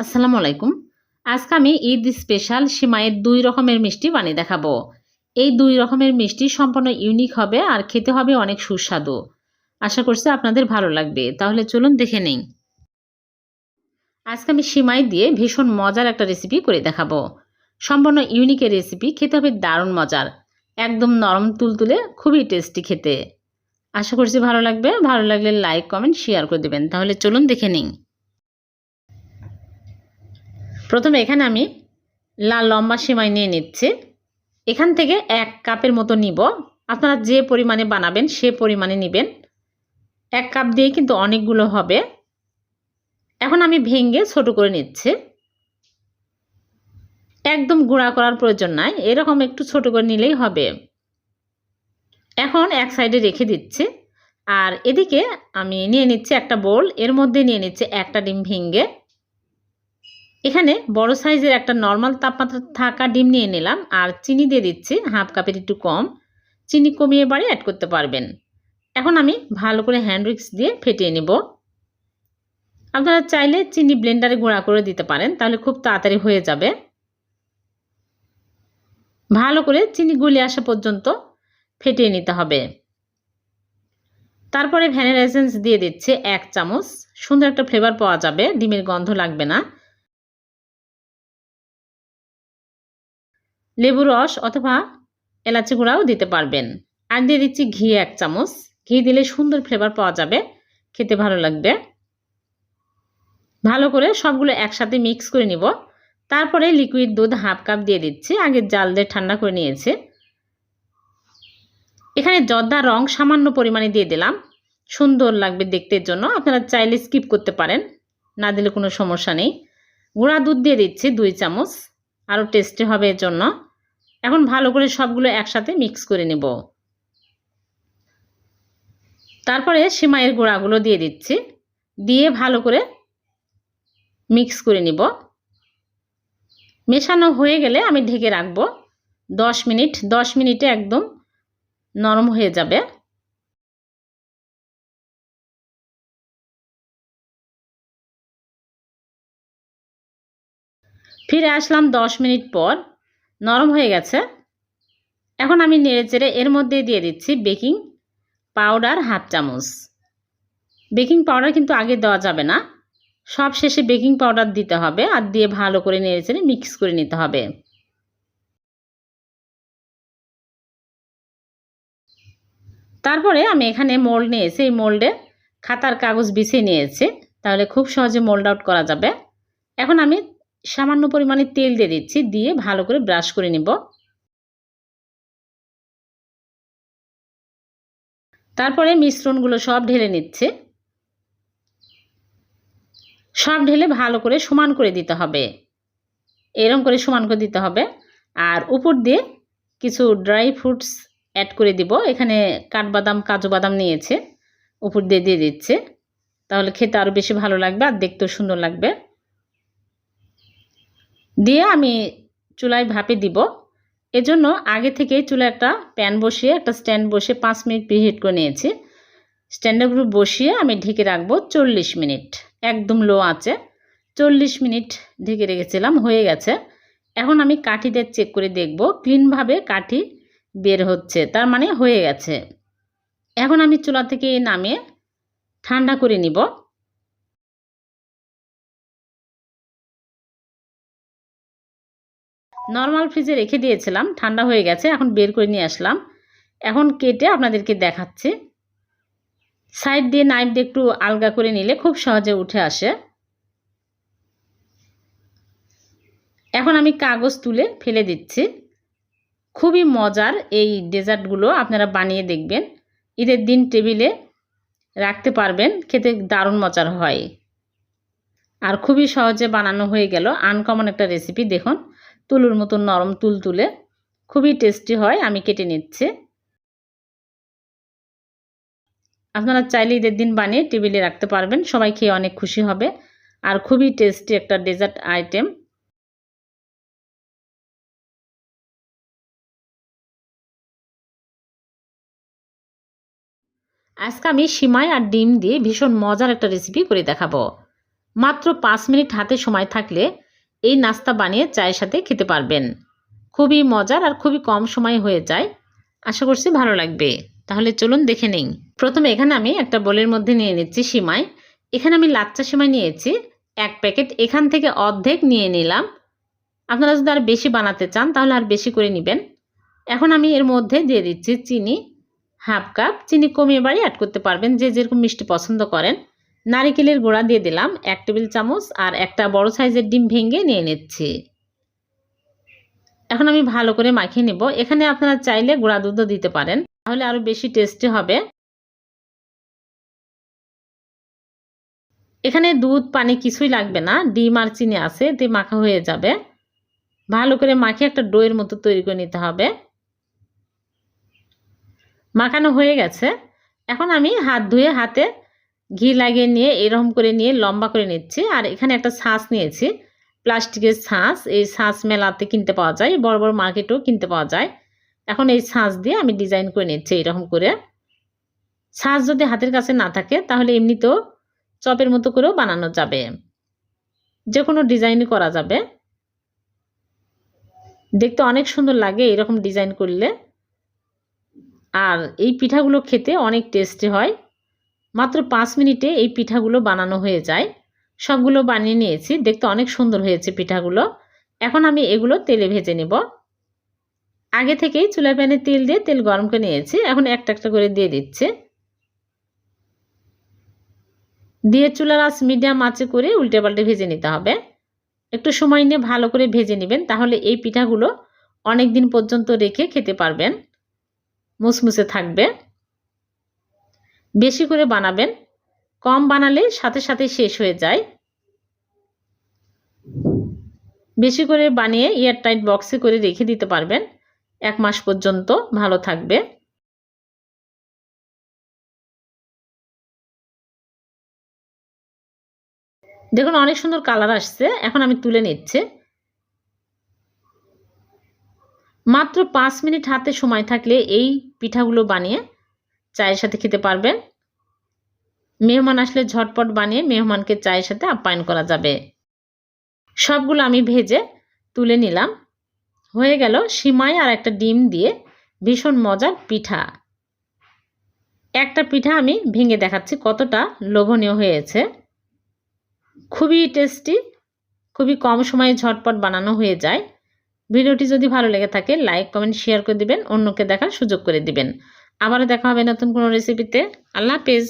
আসসালামু আলাইকুম। আজকে আমি ঈদ স্পেশাল সিমাইয়ের দুই রকমের মিষ্টি বানিয়ে দেখাবো। এই দুই রকমের মিষ্টি সম্পূর্ণ ইউনিক হবে আর খেতে হবে অনেক সুস্বাদু। আশা করছি আপনাদের ভালো লাগবে। তাহলে চলুন দেখে নেই। আজকে আমি সিমাই দিয়ে ভীষণ মজার একটা রেসিপি করে দেখাবো। সম্পূর্ণ ইউনিকের রেসিপি খেতে হবে দারুণ মজার। একদম নরম তুলতুলে, খুবই টেস্টি খেতে। আশা করছি ভালো লাগবে। ভালো লাগলে লাইক কমেন্ট শেয়ার করে দেবেন। তাহলে চলুন দেখে নিই। প্রথমে এখানে আমি লাল লম্বা সিমাই নিয়ে নিচ্ছি। এখান থেকে এক কাপের মতো নিব। আপনারা যে পরিমাণে বানাবেন সে পরিমাণে নেবেন। এক কাপ দিয়ে কিন্তু অনেকগুলো হবে। এখন আমি ভেঙে ছোট করে নিচ্ছি। একদম গুঁড়া করার প্রয়োজন নাই। এরকম একটু ছোট করে নিলেই হবে। এখন এক সাইডে রেখে দিচ্ছি। আর এদিকে আমি নিয়ে নিচ্ছি একটা বোল। এর মধ্যে নিয়ে নিচ্ছি একটা ডিম ভেঙে। এখানে বড় সাইজের একটা নর্মাল তাপমাত্রা থাকা ডিম নিয়ে নিলাম, আর চিনি দিয়ে দিচ্ছি, হাফ কাপের একটু কম। চিনি কমিয়ে বাড়ি অ্যাড করতে পারবেন। এখন আমি ভালো করে হ্যান্ড উইক্স দিয়ে ফেটিয়ে নেব। আপনারা চাইলে চিনি ব্লেন্ডারে গুঁড়া করে দিতে পারেন, তাহলে খুব তাড়াতাড়ি হয়ে যাবে। ভালো করে চিনি গলে আসা পর্যন্ত ফেটিয়ে নিতে হবে। তারপরে ভ্যানিলা এসেন্স দিয়ে দিচ্ছে এক চামচ। সুন্দর একটা ফ্লেভার পাওয়া যাবে, ডিমের গন্ধ লাগবে না। লেবু রস অথবা এলাচি গুঁড়াও দিতে পারবেন। আর দিয়ে দিচ্ছি ঘি এক চামচ। ঘি দিলে সুন্দর ফ্লেভার পাওয়া যাবে। খেতে ভালো লাগবে। ভালো করে সবগুলো একসাথে মিক্স করে নিব। তারপরে লিকুইড দুধ হাফ কাপ দিয়ে দিচ্ছি। আগে জাল দিয়ে ঠান্ডা করে নিয়েছে। এখানে জর্দা রং সামান্য পরিমাণে দিয়ে দিলাম। সুন্দর লাগবে দেখতে জন্য। আপনারা চাইলে স্কিপ করতে পারেন। না দিলে কোনো সমস্যা নেই। গুঁড়া দুধ দিয়ে দিচ্ছি দুই চামচ। আরও টেস্টি হবে এর জন্য। এখন ভালো করে সবগুলো একসাথে মিক্স করে নেব। তারপরে সিমাইয়ের গুঁড়াগুলো দিয়ে দিচ্ছি। দিয়ে ভালো করে মিক্স করে নিব। মেশানো হয়ে গেলে আমি ঢেকে রাখব। দশ মিনিট, দশ মিনিটে একদম নরম হয়ে যাবে। ফিরে আসলাম দশ মিনিট পর। নরম হয়ে গেছে। এখন আমি নেড়ে চেড়ে এর মধ্যে দিয়ে দিচ্ছি বেকিং পাউডার হাফ চামচ। বেকিং পাউডার কিন্তু আগে দেওয়া যাবে না। সব শেষে বেকিং পাউডার দিতে হবে আর দিয়ে ভালো করে নেড়ে চেড়ে মিক্স করে নিতে হবে। তারপরে আমি এখানে মোল্ড নিয়েছি। এই মোল্ডে খাতার কাগজ বিছিয়ে নিয়েছি। তাহলে খুব সহজে মোল্ড আউট করা যাবে। এখন আমি সামান্য পরিমাণে তেল দিয়ে দিচ্ছি, দিয়ে ভালো করে ব্রাশ করে নিব। তারপরে মিশ্রণগুলো সব ঢেলে নিচ্ছে। সব ঢেলে ভালো করে সমান করে দিতে হবে। এরম করে সমান করে দিতে হবে। আর উপর দিয়ে কিছু ড্রাই ফ্রুটস অ্যাড করে দিব। এখানে কাঠবাদাম, কাজু বাদাম নিয়েছে। উপর দিয়ে দিয়ে দিচ্ছে। তাহলে খেতে আরও বেশি ভালো লাগবে আর দেখতেও সুন্দর লাগবে। দিয়ে আমি চুলায় ভাপে দিব। এজন্য আগে থেকে চুলায় একটা প্যান বসিয়ে, একটা স্ট্যান্ড বসিয়ে পাঁচ মিনিট প্রিহিট করে নিয়েছি। স্ট্যান্ডের উপর বসিয়ে আমি ঢেকে রাখব চল্লিশ মিনিট, একদম লো আছে চল্লিশ মিনিট ঢেকে রেখেছিলাম, হয়ে গেছে। এখন আমি কাঠিদের চেক করে দেখব ক্লিনভাবে কাঠি বের হচ্ছে, তার মানে হয়ে গেছে। এখন আমি চুলা থেকে নামিয়ে ঠান্ডা করে নিব। নর্মাল ফ্রিজে রেখে দিয়েছিলাম, ঠান্ডা হয়ে গেছে, এখন বের করে নিয়ে আসলাম। এখন কেটে আপনাদেরকে দেখাচ্ছি। সাইড দিয়ে নাইফ দিয়ে একটু আলগা করে নিলে খুব সহজে উঠে আসে। এখন আমি কাগজ তুলে ফেলে দিচ্ছি। খুবই মজার এই ডেজার্টগুলো আপনারা বানিয়ে দেখবেন। ঈদের দিন টেবিলে রাখতে পারবেন, খেতে দারুণ মজার হয়। আর খুবই সহজে বানানো হয়ে গেল। আনকমন একটা রেসিপি দেখুন। তুলুর মতন নরম তুল তুলে খুবই টেস্টি হয়, আমি কেটে নিচ্ছি। আপনারা চাইলে ঈদের দিন বানিয়ে টেবিলে রাখতে পারবেন, সবাই খেয়ে অনেক খুশি হবে। আর খুবই টেস্টি একটা ডেজার্ট আইটেম। আজকে আমি সিমাই আর ডিম দিয়ে ভীষণ মজার একটা রেসিপি করে দেখাবো। মাত্র পাঁচ মিনিট হাতে সময় থাকলে এই নাস্তা বানিয়ে চায়ের সাথে খেতে পারবেন। খুবই মজার আর খুবই কম সময় হয়ে যায়। আশা করছি ভালো লাগবে। তাহলে চলুন দেখে নেই। প্রথমে এখানে আমি একটা বোলের মধ্যে নিয়ে নিচ্ছি সিমাই। এখানে আমি লাচ্চা সিমাই নিয়েছি। এক প্যাকেট। এখান থেকে অর্ধেক নিয়ে নিলাম। আপনারা যদি আর বেশি বানাতে চান, তাহলে আর বেশি করে নেবেন। এখন আমি এর মধ্যে দিয়ে দিচ্ছি চিনি। Half cup. চিনি কমিয়ে বাড়ি অ্যাড করতে পারবেন যে যেরকম মিষ্টি পছন্দ করেন। নারিকেলের গুঁড়া দিয়ে দিলাম, এক টেবিল চামচ, আর একটা বড় সাইজের ডিম ভেঙে নিয়ে নিচ্ছি। এখন আমি ভালো করে মাখিয়ে নেব। এখানে আপনারা চাইলে গুঁড়া দুধও দিতে পারেন, তাহলে আরও বেশি টেস্টি হবে। এখানে দুধ, পানি কিছুই লাগবে না, ডিম আর চিনি আছে এতে মাখা হয়ে যাবে। ভালো করে মাখিয়ে একটা ডোয়ের মতো তৈরি করে নিতে হবে। মাখানো হয়ে গেছে। এখন আমি হাত ধুয়ে হাতে ঘি লাগিয়ে নিয়ে এরকম করে নিয়ে লম্বা করে নিচ্ছি। আর এখানে একটা শাঁস নিয়েছি। প্লাস্টিকের ছাঁচ এই শাঁস মেলাতে কিনতে পাওয়া যায়, বড় বড় মার্কেটেও কিনতে পাওয়া যায়। এখন এই শাঁস দিয়ে আমি ডিজাইন করে নিচ্ছি এরকম করে। ছাঁচ যদি হাতের কাছে না থাকে, তাহলে এমনিতেও চপের মতো করেও বানানো যাবে। যে কোনো ডিজাইনই করা যাবে। দেখতে অনেক সুন্দর লাগে এরকম ডিজাইন করলে। আর এই পিঠাগুলো খেতে অনেক টেস্টি হয়। মাত্র পাঁচ মিনিটে এই পিঠাগুলো বানানো হয়ে যায়। সবগুলো বানিয়ে নিয়েছি, দেখতে অনেক সুন্দর হয়েছে পিঠাগুলো। এখন আমি এগুলো তেলে ভেজে নেব। আগে থেকেই চুলা প্যানে তেল দিয়ে তেল গরম করে নিয়েছি, এখন একটা একটা করে দিয়ে দিচ্ছে। দিয়ে চুলার আঁচ মিডিয়াম আঁচে করে উল্টে পাল্টে ভেজে নিতে হবে। একটু সময় নিয়ে ভালো করে ভেজে নেবেন, তাহলে এই পিঠাগুলো অনেক দিন পর্যন্ত রেখে খেতে পারবেন। মুসমুসে থাকবে। বেশি করে বানাবেন। কম বানালে সাথে সাথে শেষ হয়ে যায়। বেশি করে বানিয়ে এয়ারটাইট বক্সে করে রেখে দিতে পারবেন। এক মাস পর্যন্ত ভালো থাকবে। দেখুন, অনেক সুন্দর কালার আসছে। এখন আমি তুলে নিচ্ছি। মাত্র পাঁচ মিনিট হাতে সময় থাকলে এই পিঠাগুলো বানিয়ে চায়ের সাথে খেতে পারবেন। মেহমান আসলে ঝটপট বানিয়ে মেহমানকে চায়ের সাথে আপ্যায়ন করা যাবে। সবগুলো আমি ভেজে তুলে নিলাম। হয়ে গেল সিমাই আর একটা ডিম দিয়ে ভীষণ মজার পিঠা। একটা পিঠা আমি ভেঙে দেখাচ্ছি কতটা লোভনীয় হয়েছে। খুবই টেস্টি, খুবই কম সময়ে ঝটপট বানানো হয়ে যায়। ভিডিওটি যদি ভালো লেগে থাকে, লাইক, কমেন্ট, শেয়ার করে দিবেন, অন্যকে দেখার সুযোগ করে দিবেন। আবারও দেখা হবে নতুন কোনো রেসিপিতে আল্লাহ হাফেজ।